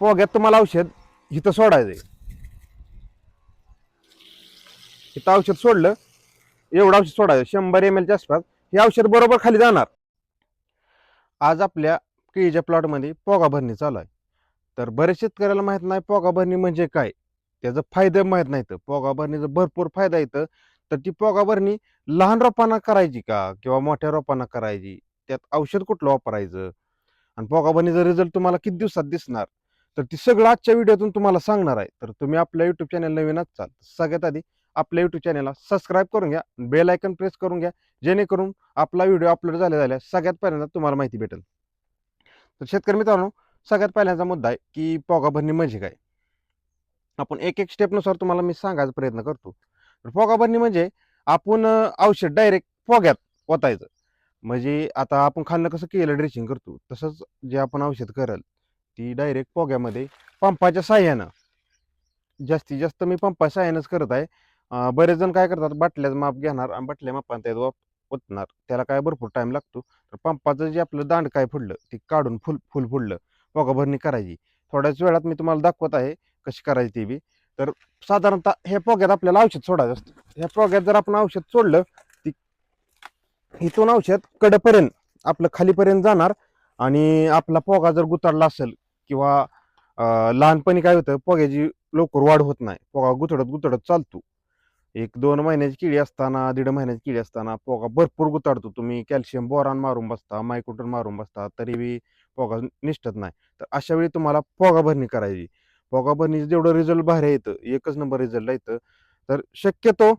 पोग्यात तुम्हाला औषध इथं सोडायचंय. इथं औषध सोडलं एवढं औषध सोडायचं. शंभर एम एलच्या आसपास हे औषध बरोबर खाली जाणार. आज आपल्या केळीच्या प्लॉटमध्ये पोगा भरणी चालू आहे. तर बरेच शेतकऱ्याला माहीत नाही पोगा भरणी म्हणजे काय. त्याचं फायदे माहीत नाही तर पोगा भरणीचा भरपूर फायदा येतं तर ती पोगा भरणी लहान रोपांना करायची का? किंवा मोठ्या रोपांना करायची? त्यात औषध कुठलं वापरायचं? आणि पोगा भरणीचा रिझल्ट तुम्हाला किती दिवसात दिसणार? तर ती सगळं आजच्या व्हिडिओतून तुम्हाला सांगणार आहे. तर तुम्ही आपल्या युट्यूब चॅनल नवीन असाल सगळ्यात आधी आपल्या युट्यूब चॅनलला सबस्क्राईब करून घ्या बेल आयकन प्रेस करून घ्या जेणेकरून आपला व्हिडिओ अपलोड झाल्या झाल्या सगळ्यात पहिल्यांदा तुम्हाला माहिती भेटेल. तर शेतकरी मित्रांनो सगळ्यात पहिल्यांदा मुद्दा आहे की पोगा भरणी म्हणजे काय? आपण एक एक स्टेपनुसार तुम्हाला मी सांगायचा प्रयत्न करतो. तर पोगा भरणी म्हणजे आपण औषध डायरेक्ट पोग्यात ओतायचं. म्हणजे आता आपण खाल्लं कसं केलं ड्रेसिंग करतो तसंच जे आपण औषध करल ती डायरेक्ट पोग्यामध्ये पंपाच्या साह्यानं. जास्तीत जास्त मी पंपा साह्यानंच करत आहे. बरेच जण काय करतात बाटल्याचं माप घेणार आणि बाटल्या मापांत वाप- ओतणार. त्याला काय भरपूर टाइम लागतो. तर पंपाचं जे आपलं दांड काय फुडलं ते काढून फुल फुल फुडलं. पोगाभरणी करायची. थोड्याच वेळात मी तुम्हाला दाखवत आहे कशी करायची ती बी. तर साधारणतः ह्या पोग्यात आपल्याला औषध सोडायचं असतं. ह्या पोग्यात जर आपण औषध सोडलं ती इथून औषध कडपर्यंत आपलं खालीपर्यंत जाणार आणि आपला पोगा जर गुताडला असेल किंवा लहानपणी काय होतं पोग्याची लवकर वाढ होत नाही. पोगा गुतडत गुतडत चालतो. एक दोन महिन्याची किडी असताना दीड महिन्याची किडी असताना पोगा भरपूर गुताडतो. तुम्ही कॅल्शियम बोरान मारून बसता मायक्रोटन मारून बसता तरी बी पोगा निष्ठत नाही. तर अशा वेळी तुम्हाला पोगा भरणी करायची. पोगा भरणीचं जेवढं रिझल्ट भारी येतं एकच नंबर रिझल्ट येतं. तर शक्यतो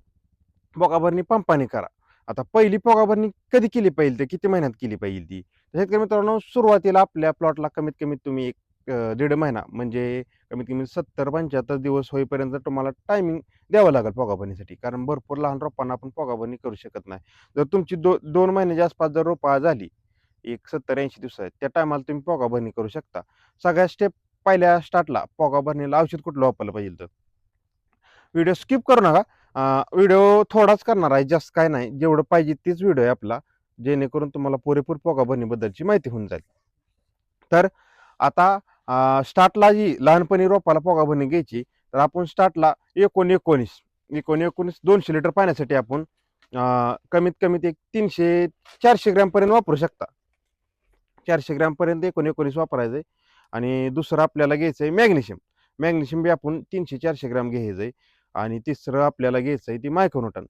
पोगा भरणी पंपाने करा. आता पहिली पोगा भरणी कधी केली पाहिजे ते किती महिन्यात केली पाहिजे ती? शेतकरी मित्रांनो सुरुवातीला आपल्या प्लॉटला कमीत कमी तुम्ही एक दीड महिना म्हणजे कमीत कमी सत्तर पंच्याहत्तर दिवस होईपर्यंत तुम्हाला टायमिंग द्यावं लागेल पोगाभरणीसाठी कारण भरपूर लहान रोपांना आपण पोगाभरणी करू शकत नाही. जर तुमची दो दोन महिन्याच्या आसपास जर रोपा झाली एक सत्तर ऐंशी दिवस आहेत त्या टायमाला तुम्ही पोगाभरणी करू शकता. सगळ्या स्टेप पहिल्या स्टार्टला पोगाभरणीला औषध कुठलं वापरलं पाहिजे तर. व्हिडिओ स्किप करू नका. व्हिडिओ थोडाच करणार आहे जास्त काय नाही. जेवढं पाहिजे तेच व्हिडिओ आहे आपला. जेणेकरून तुम्हाला पुरेपूर पोगाभरणीबद्दलची माहिती होऊन जाईल. तर आता स्टार्टला जी लहानपणी रोपाला पोगाभरणी घ्यायची तर आपण स्टार्टला एकोण एकोणीस एकोण एकोणीस दोनशे लिटर पाण्यासाठी आपण कमीत कमीत एक तीनशे चारशे ग्रॅमपर्यंत वापरू शकता. चारशे ग्रॅमपर्यंत एकोण एकोणीस वापरायचं आहे आणि दुसरं आपल्याला घ्यायचं आहे मॅग्नेशियम. मॅग्नेशियम बी आपण तीनशे चारशे ग्रॅम घ्यायचं आहे आणि तिसरं आपल्याला घ्यायचं आहे ती मायक्रोनटन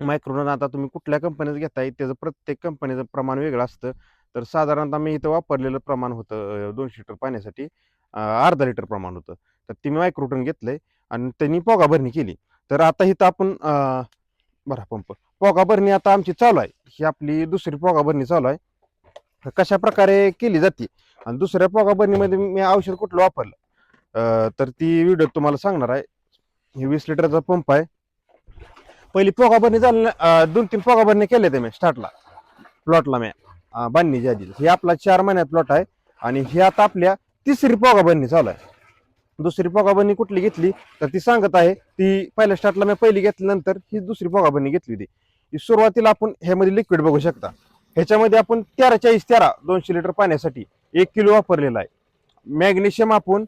मायक्रोनोटन आता तुम्ही कुठल्या कंपनीचं घेताय त्याचं प्रत्येक कंपनीचं प्रमाण वेगळं असतं. तर साधारणतः मी इथं वापरलेलं प्रमाण होतं दोनशे लिटर पाण्यासाठी अर्धा लिटर प्रमाण होतं. तर ते मी मायक्रोटन घेतलंय आणि त्यांनी पोगा भरणी केली. तर आता इथं आपण बरा पंप पोगा भरणी आता आमची चालू आहे. ही आपली दुसरी पोगा भरणी चालू आहे. कशा प्रकारे केली जाते? आणि दुसऱ्या पोगा भरणीमध्ये मी औषध कुठलं वापरलं? तर ती व्हिडिओ तुम्हाला सांगणार आहे. हे वीस लिटरचा पंप आहे. पहिली पोगा भरणी झाली दोन तीन पोगा भरणी केले ते मी स्टार्टला प्लॉटला मी बांधणीच्या आधी. हे आपला चार महिन्यात प्लॉट आहे आणि ही आता आपल्या तिसरी पोगा भरणी चालू आहे. दुसरी पोगा कुठली घेतली? तर ती सांगत आहे ती पहिल्या स्टार्टला मी पहिली घेतल्यानंतर ही दुसरी पोगा घेतली होती. सुरुवातीला आपण ह्यामध्ये लिक्विड बघू शकता. ह्याच्यामध्ये आपण तेरा चाळीस तेरा दोनशे लिटर पाण्यासाठी एक किलो वापरलेला आहे. मॅग्नेशियम आपण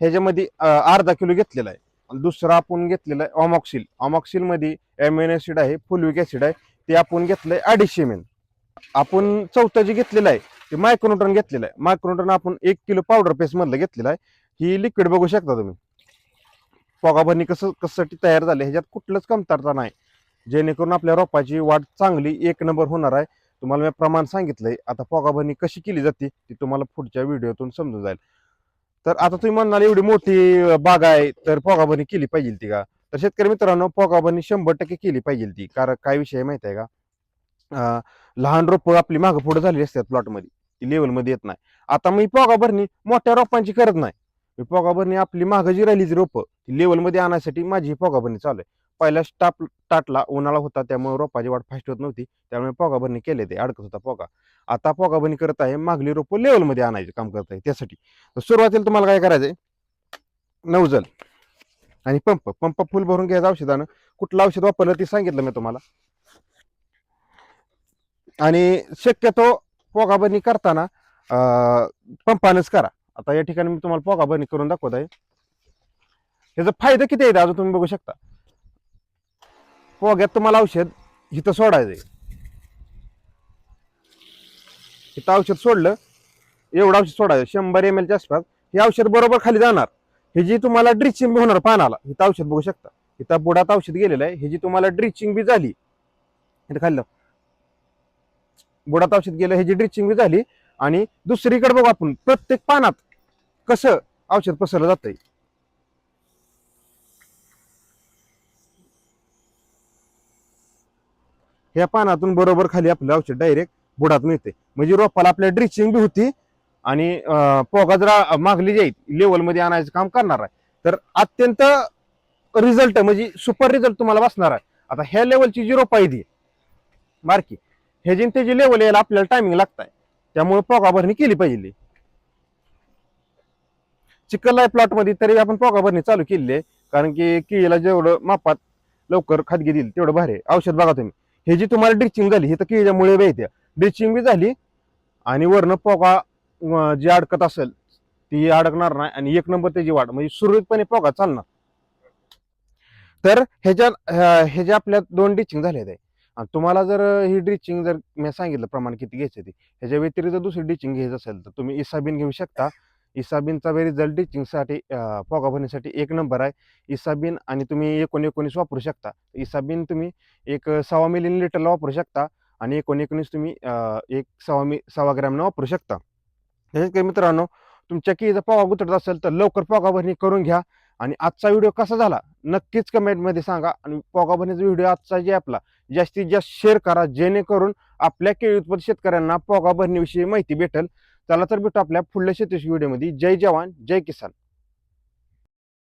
ह्याच्यामध्ये अर्धा किलो घेतलेला आहे. दुसरा आपण घेतलेला आहे ऑमॉक्सिल ऑमॉक्सिलमध्ये एम एन ॲसिड आहे फुलविक ॲसिड आहे ते आपण घेतलंय अडीचशे एम आपण चौथं जे घेतलेलं आहे ते मायक्रोन्यूट्रॉन घेतलेलं आहे. मायक्रोन्यूट्रॉन आपण एक किलो पावडर पेस्ट मधलं घेतलेलं आहे. ही लिक्विड बघू शकता तुम्ही. पोगाभरणी कसं कशासाठी तयार झाले ह्याच्यात कुठलंच कमतरता नाही. जेणेकरून आपल्या रोपाची वाढ चांगली एक नंबर होणार आहे. तुम्हाला मी प्रमाण सांगितलंय. आता पोगाभरणी कशी केली जाते ती तुम्हाला पुढच्या व्हिडिओतून समजून जाईल. तर आता तुम्ही म्हणाल एवढी मोठी बाग आहे तर पोगाभरणी केली पाहिजे ती का? तर शेतकरी मित्रांनो पोगाभरणी शंभर टक्के केली पाहिजे ती. कारण काय विषय माहिती आहे का? लहान रोपं आपली मागं पुढे झालेली असतात प्लॉटमध्ये ती लेवलमध्ये येत नाही. आता मी पोगाभरणी मोठ्या रोपांची करत नाही. मी पोगाभरणी आपली मागं जी राहिली जी रोपं ती लेवलमध्ये आणण्यासाठी माझी ही पोगाभरणी चालू आहे. पहिल्या स्टाप टाटला उन्हाळा होता त्यामुळे रोपाची वाढ फास्ट होत नव्हती. त्यामुळे पोगाभरणी केले ते अडकत होता पोगा. आता पोगाभरणी करत आहे मागली रोपं लेवलमध्ये आणायचे काम करत आहे त्यासाठी. तर सुरुवातीला तुम्हाला काय करायचंय? नवजल आणि पंप. पंप फुल भरून घ्यायचं औषधानं. कुठलं औषध वापरलं ते सांगितलं मी तुम्हाला. आणि शक्यतो पोगाबनी करताना पंपानच करा. आता या ठिकाणी मी तुम्हाला पोगाबनी करून दाखवत आहे ह्याचा फायदा किती आहे अजून तुम्ही बघू शकता. पोग्यात तुम्हाला औषध इथं आहे. इथं औषध सोडलं एवढं औषध सोडायचं शंभर एम एलच्या आसपास हे औषध बरोबर खाली जाणार. हे जी तुम्हाला ड्रिचिंग होणार पानाला इथं औषध बघू शकता. इथं बुडात औषध गेलेलं आहे. हे जी तुम्हाला ड्रिचिंग बी झाली इथं खाल्लं. बुडात औषध गेलं हे जी ड्रिचिंग बी झाली आणि दुसरीकडे बघू आपण प्रत्येक पानात कसं औषध पसरलं जातंय? ह्या पानातून बरोबर खाली आपलं औषध डायरेक्ट बुडात मिळते म्हणजे रोपाला आपल्या ड्रिचिंग बी होती आणि पोगा जरा मागली जाईल लेवलमध्ये आणायचं काम करणार आहे. तर अत्यंत रिझल्ट म्हणजे सुपर रिझल्ट तुम्हाला बसणार आहे. आता ह्या लेवलची जी रोपा आहे ती ह्याची त्याची लेवल यायला आपल्याला टायमिंग लागताय. त्यामुळे पोगाभरणी केली पाहिजे. चिकल प्लॉटमध्ये तरी आपण पोगाभरणी चालू केलेली आहे. कारण की केळीला जेवढं मापात लवकर खादगी देईल तेवढं भारी आहे. औषध बघा तुम्ही. हे जी तुम्हाला ड्रिचिंग झाली हे तर केळीच्यामुळे मुळे ड्रिचिंग बी झाली आणि वरनं पोगा जी अडकत असेल ती अडकणार नाही आणि एक नंबर त्याची वाढ. म्हणजे सुरळीतपणे पोगा चालणार. तर ह्याच्या ह्या- जे आपल्या दोन डिचिंग झाले आहे आणि तुम्हाला जर ही ड्रिचिंग जर मी सांगितलं प्रमाण किती घ्यायचं ती ह्याच्या व्यतिरिक्त दुसरी ड्रिचिंग घ्यायचं असेल तर तुम्ही इसाबीन घेऊ शकता. इसाबीनचा बी रिझल्ट ड्रिचिंगसाठी पोगा भरण्यासाठी एक नंबर आहे. इसाबीन आणि तुम्ही एकोण एकोणीस वापरू शकता. इसाबीन तुम्ही एक सव्वा मिली लिटरला वापरू शकता आणि एकोण एकोणीस तुम्ही एक सव्वा मी सव्वा ग्रॅमनं वापरू शकता. तसेच काही मित्रांनो तुमच्या की जर पोगा गुतडत असेल तर लवकर पोगा भरणी करून घ्या. आणि आजचा व्हिडिओ कसा झाला? नक्कीच कमेंटमध्ये सांगा आणि पोगा व्हिडिओ आजचा जे आपला जास्तीत जास्त शेअर करा जेणेकरून आपल्या केळी उत्पादक शेतकऱ्यांना पोगाभरणीविषयी माहिती भेटेल. चला तर भेटू आपल्या पुढल्या शेतीशी व्हिडिओमध्ये. जय जवान जय किसान.